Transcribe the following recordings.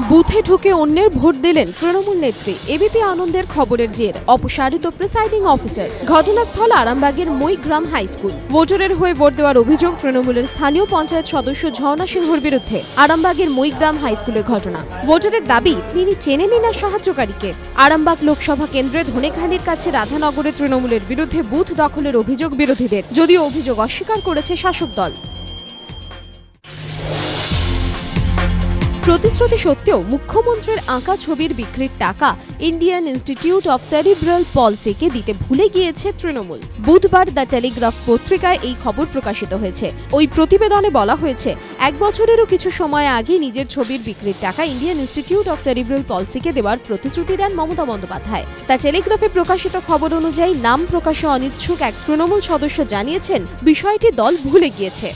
বুথে ঢুকে অন্যের ভোট দিলেন তৃণমূল নেত্রী। এবিপি আনন্দের খবরের জের, অপসারিত প্রিসাইডিং অফিসার ঘটনাস্থল আরামবাগের মইগ্রাম হাই স্কুল ভোটারের হয়ে ভোট দেওয়ার অভিযোগ তৃণমূলের স্থানীয় পঞ্চায়েত সদস্য ঝর্ণা সিংহর বিরুদ্ধে। আরামবাগের মইগ্রাম হাই স্কুলের ঘটনা। ভোটারের দাবি, তিনি চেনে আর সাহায্যকারীকে। আরামবাগ লোকসভা কেন্দ্রে ধনেখালির কাছে রাধানগরে তৃণমূলের বিরুদ্ধে বুথ দখলের অভিযোগ বিরোধীদের। যদিও অভিযোগ অস্বীকার করেছে শাসক দল। প্রতিশ্রুতি সত্ত্বেও মুখ্যমন্ত্রীর আঁকা ছবির বিক্রির টাকা ইন্ডিয়ান ইনস্টিটিউট অফ সেরিব্রাল পলসিকে দিতে ভুলে গিয়েছে তৃণমূল। বুধবার দ্য টেলিগ্রাফ পত্রিকায় এই খবর প্রকাশিত হয়েছে। ওই প্রতিবেদনে বলা হয়েছে, এক বছরেরও কিছু সময় আগে নিজের ছবির বিক্রির টাকা ইন্ডিয়ান ইনস্টিটিউট অফ সেরিব্রাল পলসিকে দেওয়ার প্রতিশ্রুতি দেন মমতা বন্দ্যোপাধ্যায়। দ্য টেলিগ্রাফে প্রকাশিত খবর অনুযায়ী নাম প্রকাশে অনিচ্ছুক এক তৃণমূল সদস্য জানিয়েছেন, বিষয়টি দল ভুলে গিয়েছে।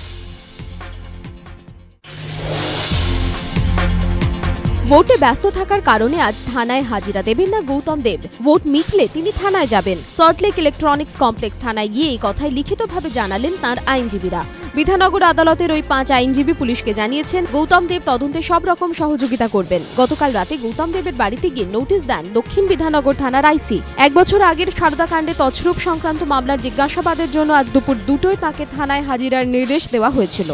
ভোটে ব্যস্ত থাকার কারণে আজ থানায় হাজিরা দেবেন না গৌতম দেব। ভোট মিটলে তিনি থানায় যাবেন। সল্টলেক ইলেকট্রনিক্স কমপ্লেক্স থানায় গিয়ে এই কথাই লিখিতভাবে জানালেন তার আইনজীবীরা। বিধাননগর আদালতের ওই পাঁচ আইনজীবী পুলিশকে জানিয়েছেন, গৌতম দেব তদন্তে সব রকম সহযোগিতা করবেন। গতকাল রাতে গৌতম দেবের বাড়িতে গিয়ে নোটিশ দেন দক্ষিণ বিধাননগর থানার আইসি। এক বছর আগের সারদা কাণ্ডে তছরূপ সংক্রান্ত মামলার জিজ্ঞাসাবাদের জন্য আজ দুপুর দুটোয় তাকে থানায় হাজিরার নির্দেশ দেওয়া হয়েছিল।